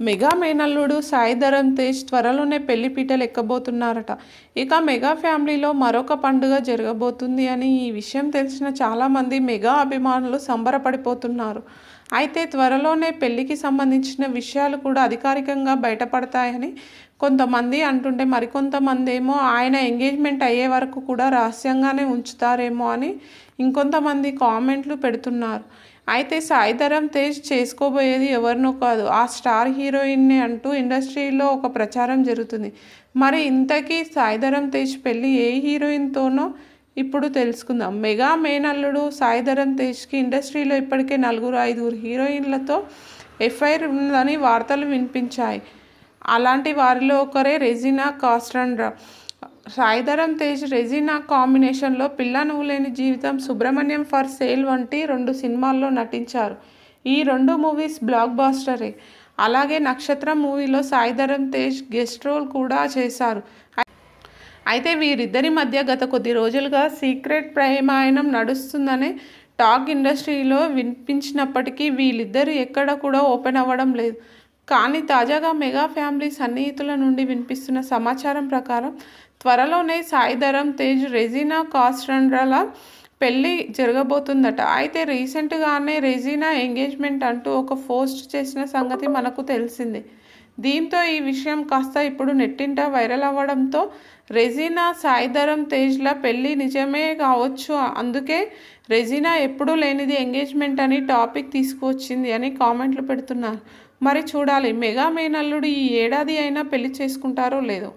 Mega మేనల్లుడు సాయి ధరమ్ తేజ్ త్వరలోనే పెళ్ళి పీటలు ఎక్కబోతున్నారట ఇక మెగా ఫ్యామిలీలో మరొక పండుగ జరగబోతుంది అని ఈ విషయం తెలిసిన చాలామంది మెగా అభిమానులు సంబరపడిపోతున్నారు. అయితే త్వరలోనే పెళ్ళికి సంబంధించిన విషయాలు కూడా అధికారికంగా బయటపడతాయని కొంతమంది అంటుంటే మరికొంతమంది ఏమో ఆయన ఎంగేజ్మెంట్ అయ్యే వరకు కూడా రహస్యంగానే ఉంచుతారేమో అని ఇంకొంతమంది కామెంట్లు పెడుతున్నారు. అయితే సాయిధరం తేజ్ చేసుకోబోయేది ఎవరినో కాదు ఆ స్టార్ హీరోయిన్ని అంటూ ఇండస్ట్రీలో ఒక ప్రచారం జరుగుతుంది. మరి ఇంతకీ సాయిధరం తేజ్ పెళ్ళి ఏ హీరోయిన్తోనో ఇప్పుడు తెలుసుకుందాం. మెగా మేనల్లుడు సాయిధరం తేజ్కి ఇండస్ట్రీలో ఇప్పటికే నలుగురు ఐదుగురు హీరోయిన్లతో ఎఫ్ఐఆర్ ఉందని వార్తలు వినిపించాయి. అలాంటి వారిలో ఒకరే రెజినా కాస్ట్రండ్రా. సాయిధరం తేజ్ రెజినా కాంబినేషన్లో పిల్ల నువ్వు లేని జీవితం సుబ్రహ్మణ్యం ఫర్ సేల్ వంటి రెండు సినిమాల్లో నటించారు. ఈ రెండు మూవీస్ బ్లాక్ బాస్టరే. అలాగే నక్షత్రం మూవీలో సాయిధరం తేజ్ గెస్ట్ రోల్ కూడా చేశారు. అయితే వీరిద్దరి మధ్య గత కొద్ది రోజులుగా సీక్రెట్ ప్రేమాయణం నడుస్తుందనే టాక్ ఇండస్ట్రీలో వినిపించినప్పటికీ వీళ్ళిద్దరు ఎక్కడ కూడా ఓపెన్ అవ్వడం లేదు. కానీ తాజాగా మెగా ఫ్యామిలీ సన్నిహితుల నుండి వినిపిస్తున్న సమాచారం ప్రకారం త్వరలోనే సాయిధరం తేజ్ రెజీనా కాస్ట్రండ్రల పెళ్ళి జరగబోతుందట. అయితే రీసెంట్గానే రెజీనా ఎంగేజ్మెంట్ అంటూ ఒక పోస్ట్ చేసిన సంగతి మనకు తెలిసిందే. దీంతో ఈ విషయం కాస్త ఇప్పుడు నెట్టింట వైరల్ అవ్వడంతో రెజీనా సాయిధరం తేజ్ల పెళ్ళి నిజమే కావచ్చు. అందుకే రెజీనా ఎప్పుడూ లేనిది ఎంగేజ్మెంట్ అని టాపిక్ తీసుకువచ్చింది అని కామెంట్లు పెడుతున్నారు. మరి చూడాలి మెగా మేనల్లుడు ఈ ఏడాది అయినా పెళ్ళి చేసుకుంటారో లేదో.